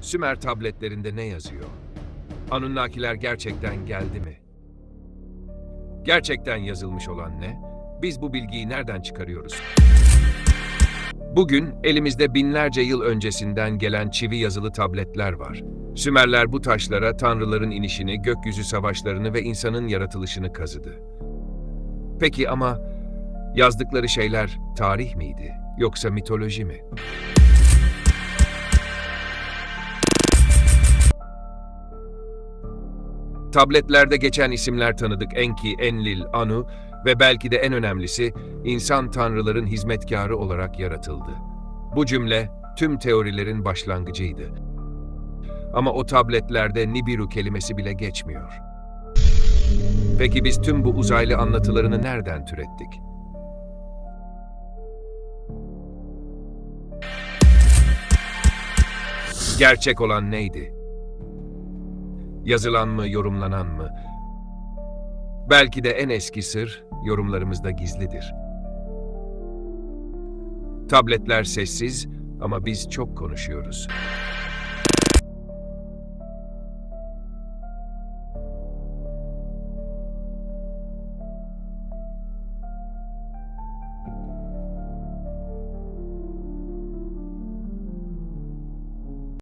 Sümer tabletlerinde ne yazıyor? Anunnakiler gerçekten geldi mi? Gerçekten yazılmış olan ne? Biz bu bilgiyi nereden çıkarıyoruz? Bugün elimizde binlerce yıl öncesinden gelen çivi yazılı tabletler var. Sümerler bu taşlara tanrıların inişini, gökyüzü savaşlarını ve insanın yaratılışını kazıdı. Peki ama yazdıkları şeyler tarih miydi yoksa mitoloji mi? Tabletlerde geçen isimler tanıdık Enki, Enlil, Anu ve belki de en önemlisi insan tanrıların hizmetkarı olarak yaratıldı. Bu cümle tüm teorilerin başlangıcıydı. Ama o tabletlerde Nibiru kelimesi bile geçmiyor. Peki biz tüm bu uzaylı anlatılarını nereden türettik? Gerçek olan neydi? Yazılan mı, yorumlanan mı? Belki de en eski sır yorumlarımızda gizlidir. Tabletler sessiz ama biz çok konuşuyoruz.